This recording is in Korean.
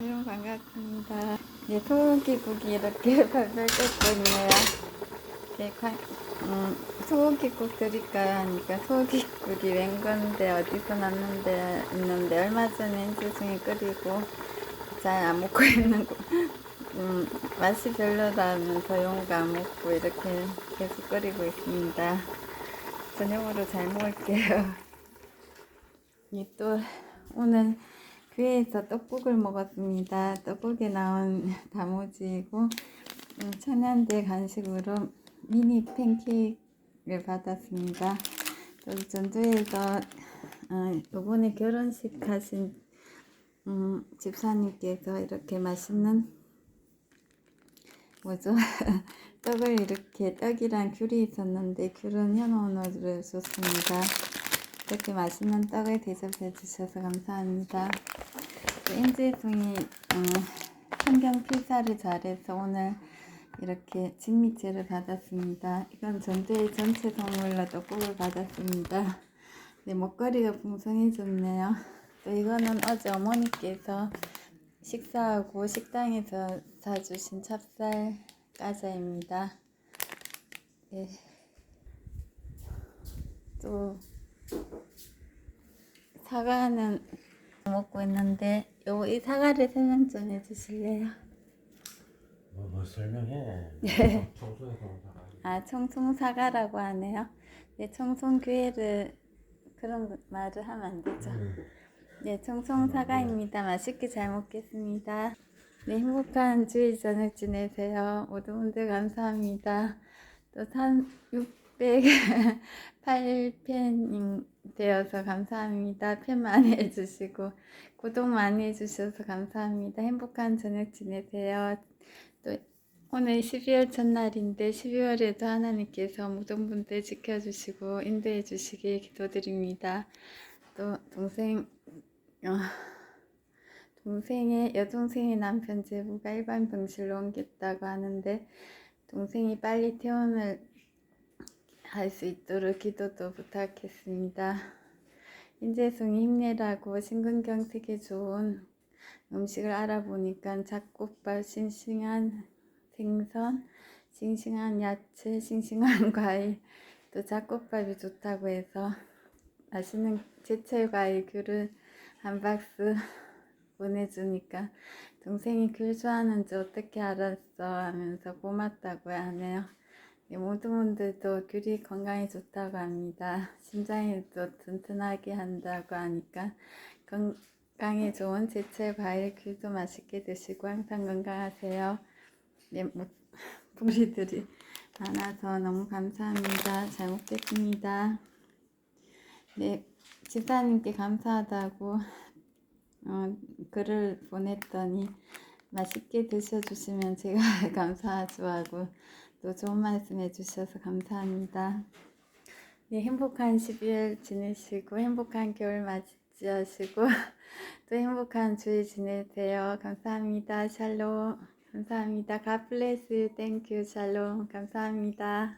여러분 반갑습니다. 예, 소고기국이 이렇게 팔팔 끓고 있네요. 예, 관, 음, 소고기국 드릴까요? 하니까 소고기국이 웬 건데 어디서 났는데 있는데 얼마 전에 인수중에 끓이고 잘 안 먹고 있는 거. 음, 맛이 별로다면서 용가 안 먹고 이렇게 계속 끓이고 있습니다. 저녁으로 잘 먹을게요. 이 또 오늘 교회에서 떡국을 먹었습니다. 떡국에 나온 다모지이고 음, 천연대 간식으로 미니 팬케이크를 받았습니다. 또 전주에서 어, 이번에 결혼식 하신 음, 집사님께서 이렇게 맛있는 뭐죠? 떡을 이렇게 떡이랑 귤이 있었는데 귤은 현원으로 줬습니다. 이렇게 맛있는 떡을 대접해 주셔서 감사합니다. 또 인지송이 어, 환경 필사를 잘해서 오늘 이렇게 진미채를 받았습니다. 이건 전주의 전체 선물로 떡국을 받았습니다. 네, 먹거리가 풍성해졌네요. 또 이거는 어제 어머니께서 식사하고 식당에서 사주신 찹쌀 과자입니다. 네. 또 사과는 먹고 있는데 요이 사과를 설명 좀 해주실래요? 뭐, 뭐 설명해. 네. 온. 아 청송 사과라고 하네요. 네, 청송 교회를 그런 말을 하면 안 되죠. 음. 네, 청송 사과입니다. 맛있게 잘 먹겠습니다. 네, 행복한 주일 저녁 지내세요. 모두 분들 감사합니다. 또 608팬이 되어서 감사합니다. 팬 많이 해주시고 구독 많이 해주셔서 감사합니다. 행복한 저녁 지내세요. 또 오늘 12월 첫날인데 12월에도 하나님께서 모든 분들 지켜주시고 인도해 주시길 기도드립니다. 또 동생 어, 동생의 여동생의 남편 제부가 일반 병실로 옮겼다고 하는데 동생이 빨리 퇴원을 할수 있도록 기도도 부탁했습니다. 인재송이 힘내라고 심근경색에 좋은 음식을 알아보니까 잡곡밥, 싱싱한 생선, 싱싱한 야채, 싱싱한 과일, 또 잡곡밥이 좋다고 해서 맛있는 제철 과일 귤을 한 박스 보내주니까 동생이 귤 좋아하는지 어떻게 알았어 하면서 고맙다고 하네요. 네, 모든 분들도 귤이 건강에 좋다고 합니다. 심장에도 튼튼하게 한다고 하니까 건강에 좋은 제철 과일 귤도 맛있게 드시고 항상 건강하세요. 네, 뭐, 뿌리들이 많아서 너무 감사합니다. 잘 먹겠습니다. 네, 집사님께 감사하다고 어, 글을 보냈더니 맛있게 드셔주시면 제가 감사하죠 하고 또 좋은 말씀 해주셔서 감사합니다. 네, 행복한 12월 지내시고 행복한 겨울 맞이하시고 또 행복한 주일 지내세요. 감사합니다. 샬롬. 감사합니다. You. Thank you. 샬롬. 감사합니다.